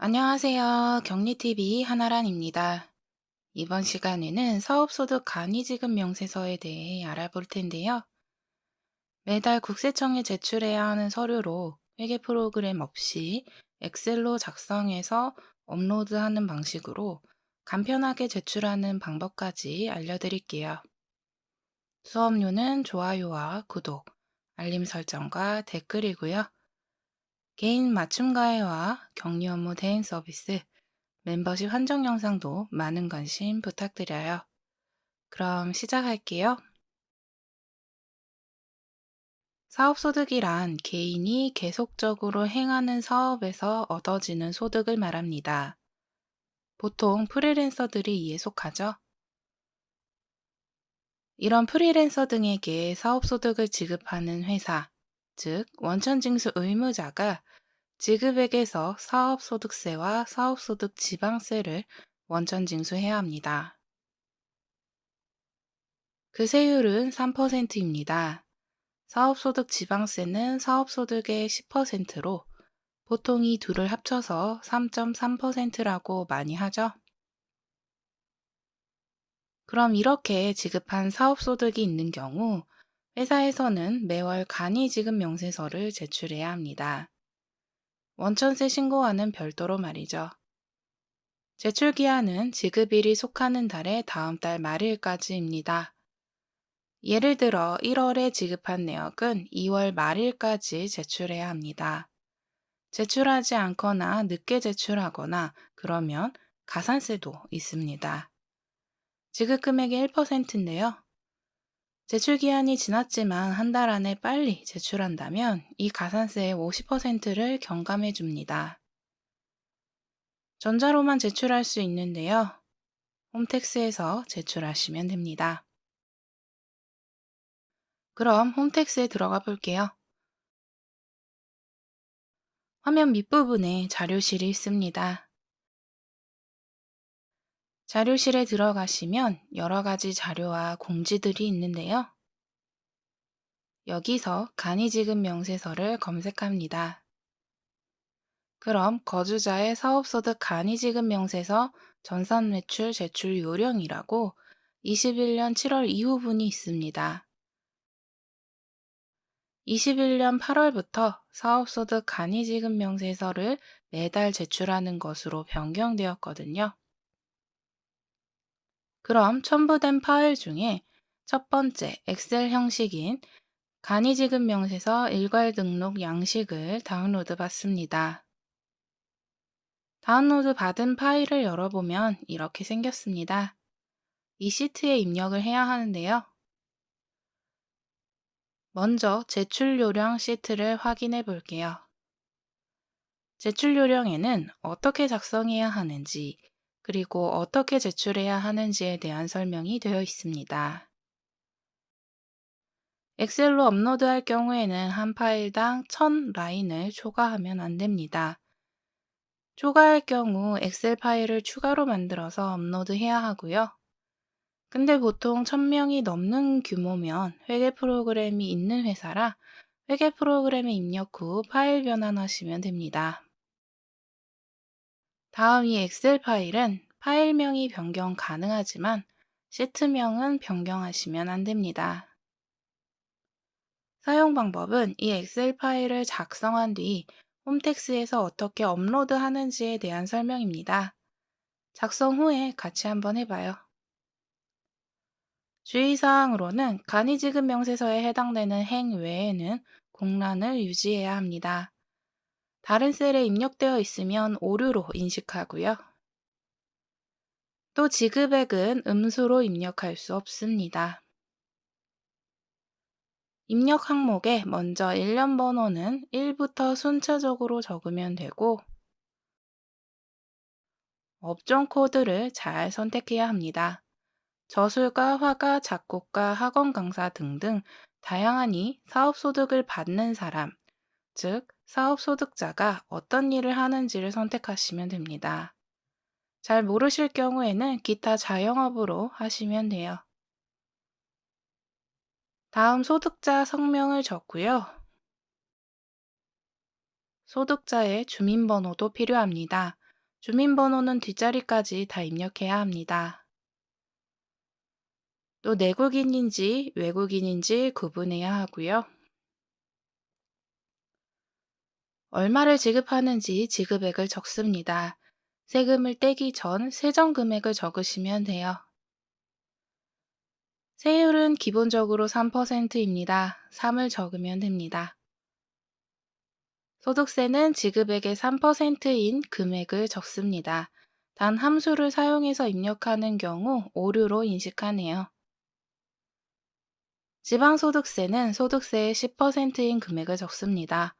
안녕하세요. 격리TV 한아란입니다. 이번 시간에는 사업소득 간이지급 명세서에 대해 알아볼 텐데요. 매달 국세청에 제출해야 하는 서류로 회계 프로그램 없이 엑셀로 작성해서 업로드하는 방식으로 간편하게 제출하는 방법까지 알려드릴게요. 수업료는 좋아요와 구독, 알림 설정과 댓글이고요. 개인 맞춤 가해와 격리 업무 대행 서비스, 멤버십 한정 영상도 많은 관심 부탁드려요. 그럼 시작할게요. 사업소득이란 개인이 계속적으로 행하는 사업에서 얻어지는 소득을 말합니다. 보통 프리랜서들이 이에 속하죠. 이런 프리랜서 등에게 사업소득을 지급하는 회사, 즉 원천징수 의무자가 지급액에서 사업소득세와 사업소득 지방세를 원천 징수해야 합니다. 그 세율은 3%입니다. 사업소득 지방세는 사업소득의 10%로 보통 이 둘을 합쳐서 3.3%라고 많이 하죠. 그럼 이렇게 지급한 사업소득이 있는 경우 회사에서는 매월 간이 지급 명세서를 제출해야 합니다. 원천세 신고와는 별도로 말이죠. 제출 기한은 지급일이 속하는 달의 다음 달 말일까지입니다. 예를 들어 1월에 지급한 내역은 2월 말일까지 제출해야 합니다. 제출하지 않거나 늦게 제출하거나 그러면 가산세도 있습니다. 지급 금액의 1%인데요. 제출 기한이 지났지만 한 달 안에 빨리 제출한다면 이 가산세의 50%를 경감해 줍니다. 전자로만 제출할 수 있는데요. 홈택스에서 제출하시면 됩니다. 그럼 홈택스에 들어가 볼게요. 화면 밑부분에 자료실이 있습니다. 자료실에 들어가시면 여러 가지 자료와 공지들이 있는데요. 여기서 간이지급 명세서를 검색합니다. 그럼 거주자의 사업소득 간이지급 명세서 전산매출 제출 요령이라고 21년 7월 이후분이 있습니다. 21년 8월부터 사업소득 간이지급 명세서를 매달 제출하는 것으로 변경되었거든요. 그럼 첨부된 파일 중에 첫 번째 엑셀 형식인 간이지급 명세서 일괄 등록 양식을 다운로드 받습니다. 다운로드 받은 파일을 열어보면 이렇게 생겼습니다. 이 시트에 입력을 해야 하는데요. 먼저 제출 요령 시트를 확인해 볼게요. 제출 요령에는 어떻게 작성해야 하는지, 그리고 어떻게 제출해야 하는지에 대한 설명이 되어 있습니다. 엑셀로 업로드할 경우에는 한 파일당 1000라인을 초과하면 안 됩니다. 초과할 경우 엑셀 파일을 추가로 만들어서 업로드해야 하고요. 근데 보통 1000명이 넘는 규모면 회계 프로그램이 있는 회사라 회계 프로그램에 입력 후 파일 변환하시면 됩니다. 다음 이 엑셀 파일은 파일명이 변경 가능하지만 시트명은 변경하시면 안 됩니다. 사용 방법은 이 엑셀 파일을 작성한 뒤 홈택스에서 어떻게 업로드 하는지에 대한 설명입니다. 작성 후에 같이 한번 해봐요. 주의사항으로는 간이지급 명세서에 해당되는 행 외에는 공란을 유지해야 합니다. 다른 셀에 입력되어 있으면 오류로 인식하고요. 또 지급액은 음수로 입력할 수 없습니다. 입력 항목에 먼저 1년 번호는 1부터 순차적으로 적으면 되고 업종 코드를 잘 선택해야 합니다. 저술가, 화가, 작곡가, 학원 강사 등등 다양하니 사업 소득을 받는 사람, 즉 사업 소득자가 어떤 일을 하는지를 선택하시면 됩니다. 잘 모르실 경우에는 기타 자영업으로 하시면 돼요. 다음 소득자 성명을 적고요. 소득자의 주민번호도 필요합니다. 주민번호는 뒷자리까지 다 입력해야 합니다. 또 내국인인지 외국인인지 구분해야 하고요. 얼마를 지급하는지 지급액을 적습니다. 세금을 떼기 전 세전 금액을 적으시면 돼요. 세율은 기본적으로 3%입니다. 3을 적으면 됩니다. 소득세는 지급액의 3%인 금액을 적습니다. 단 함수를 사용해서 입력하는 경우 오류로 인식하네요. 지방소득세는 소득세의 10%인 금액을 적습니다.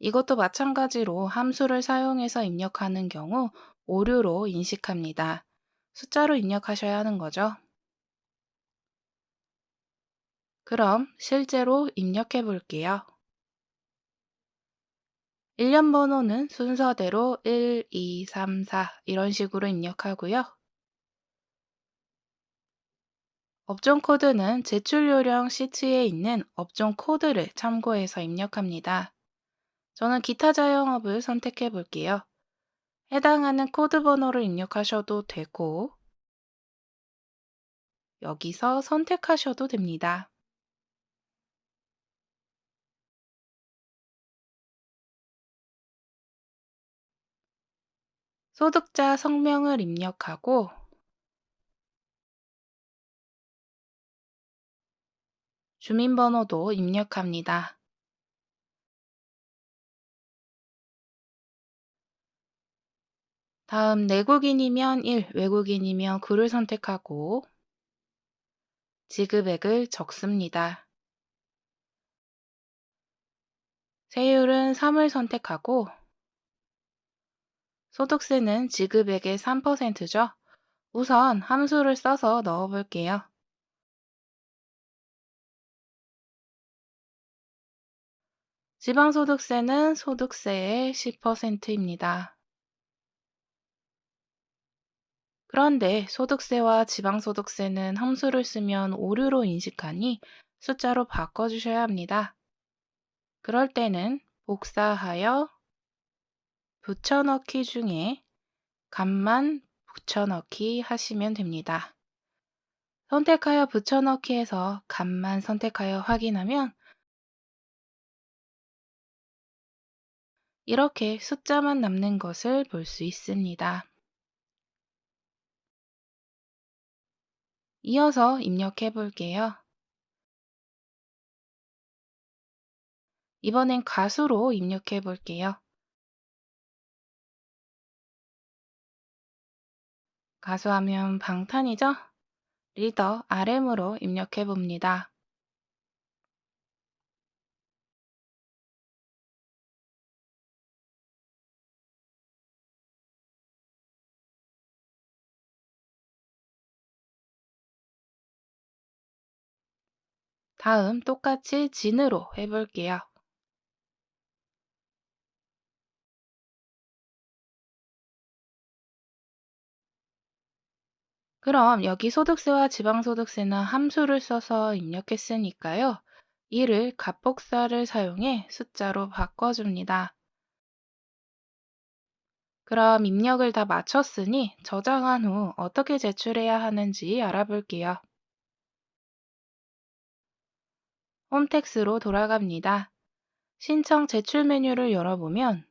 이것도 마찬가지로 함수를 사용해서 입력하는 경우 오류로 인식합니다. 숫자로 입력하셔야 하는 거죠. 그럼 실제로 입력해 볼게요. 1년 번호는 순서대로 1, 2, 3, 4 이런 식으로 입력하고요. 업종 코드는 제출 요령 시트에 있는 업종 코드를 참고해서 입력합니다. 저는 기타 자영업을 선택해 볼게요. 해당하는 코드 번호를 입력하셔도 되고 여기서 선택하셔도 됩니다. 소득자 성명을 입력하고 주민번호도 입력합니다. 다음 내국인이면 1, 외국인이면 9를 선택하고 지급액을 적습니다. 세율은 3을 선택하고 소득세는 지급액의 3%죠. 우선 함수를 써서 넣어 볼게요. 지방소득세는 소득세의 10%입니다. 그런데 소득세와 지방소득세는 함수를 쓰면 오류로 인식하니 숫자로 바꿔주셔야 합니다. 그럴 때는 복사하여 붙여넣기 중에 값만 붙여넣기 하시면 됩니다. 선택하여 붙여넣기에서 값만 선택하여 확인하면 이렇게 숫자만 남는 것을 볼 수 있습니다. 이어서 입력해 볼게요. 이번엔 가수로 입력해 볼게요. 가수하면 방탄이죠? 리더 RM으로 입력해 봅니다. 다음 똑같이 진으로 해볼게요. 그럼 여기 소득세와 지방소득세는 함수를 써서 입력했으니까요. 이를 값복사를 사용해 숫자로 바꿔줍니다. 그럼 입력을 다 마쳤으니 저장한 후 어떻게 제출해야 하는지 알아볼게요. 홈택스로 돌아갑니다. 신청 제출 메뉴를 열어보면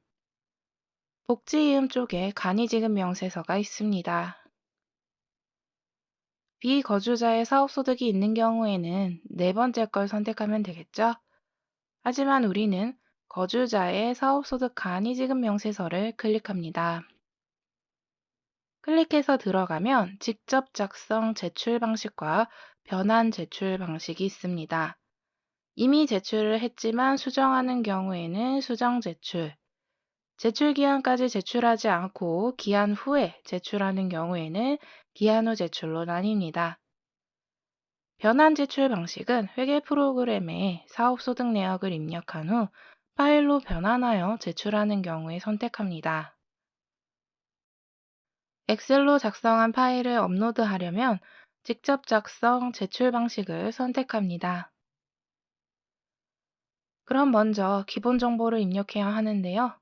복지이음 쪽에 간이지급 명세서가 있습니다. 비거주자의 사업소득이 있는 경우에는 네 번째 걸 선택하면 되겠죠? 하지만 우리는 거주자의 사업소득 간이지급 명세서를 클릭합니다. 클릭해서 들어가면 직접 작성 제출 방식과 변환 제출 방식이 있습니다. 이미 제출을 했지만 수정하는 경우에는 수정 제출, 제출 기한까지 제출하지 않고 기한 후에 제출하는 경우에는 기한 후 제출로 나뉩니다. 변환 제출 방식은 회계 프로그램에 사업소득 내역을 입력한 후 파일로 변환하여 제출하는 경우에 선택합니다. 엑셀로 작성한 파일을 업로드하려면 직접 작성 제출 방식을 선택합니다. 그럼 먼저 기본 정보를 입력해야 하는데요.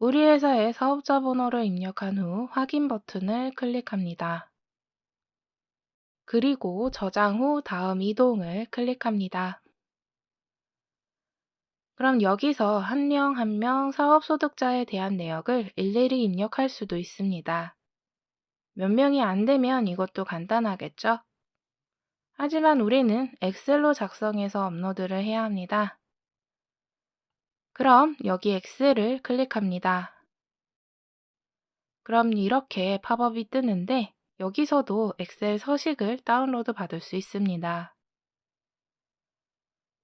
우리 회사의 사업자 번호를 입력한 후 확인 버튼을 클릭합니다. 그리고 저장 후 다음 이동을 클릭합니다. 그럼 여기서 한 명 한 명 사업 소득자에 대한 내역을 일일이 입력할 수도 있습니다. 몇 명이 안 되면 이것도 간단하겠죠? 하지만 우리는 엑셀로 작성해서 업로드를 해야 합니다. 그럼 여기 엑셀을 클릭합니다. 그럼 이렇게 팝업이 뜨는데 여기서도 엑셀 서식을 다운로드 받을 수 있습니다.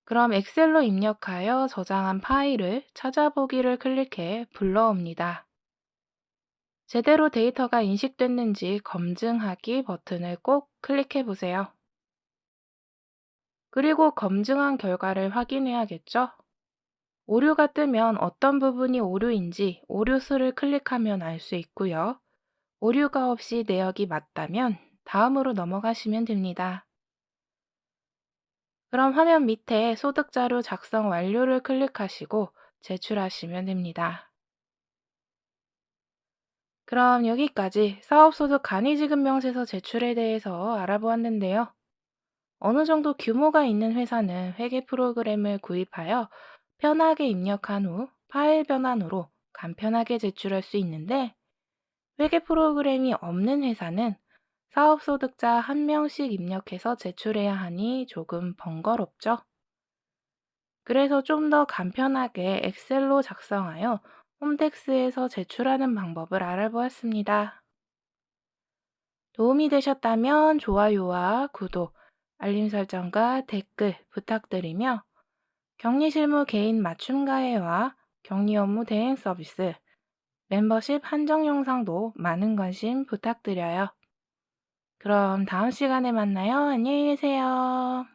그럼 엑셀로 입력하여 저장한 파일을 찾아보기를 클릭해 불러옵니다. 제대로 데이터가 인식됐는지 검증하기 버튼을 꼭 클릭해 보세요. 그리고 검증한 결과를 확인해야겠죠? 오류가 뜨면 어떤 부분이 오류인지 오류 수를 클릭하면 알 수 있고요. 오류가 없이 내역이 맞다면 다음으로 넘어가시면 됩니다. 그럼 화면 밑에 소득자료 작성 완료를 클릭하시고 제출하시면 됩니다. 그럼 여기까지 사업소득 간이지급명세서 제출에 대해서 알아보았는데요. 어느 정도 규모가 있는 회사는 회계 프로그램을 구입하여 편하게 입력한 후 파일 변환으로 간편하게 제출할 수 있는데 회계 프로그램이 없는 회사는 사업소득자 한 명씩 입력해서 제출해야 하니 조금 번거롭죠. 그래서 좀 더 간편하게 엑셀로 작성하여 홈택스에서 제출하는 방법을 알아보았습니다. 도움이 되셨다면 좋아요와 구독, 알림 설정과 댓글 부탁드리며 격리 실무 개인 맞춤 가해와 격리 업무 대행 서비스, 멤버십 한정 영상도 많은 관심 부탁드려요. 그럼 다음 시간에 만나요. 안녕히 계세요.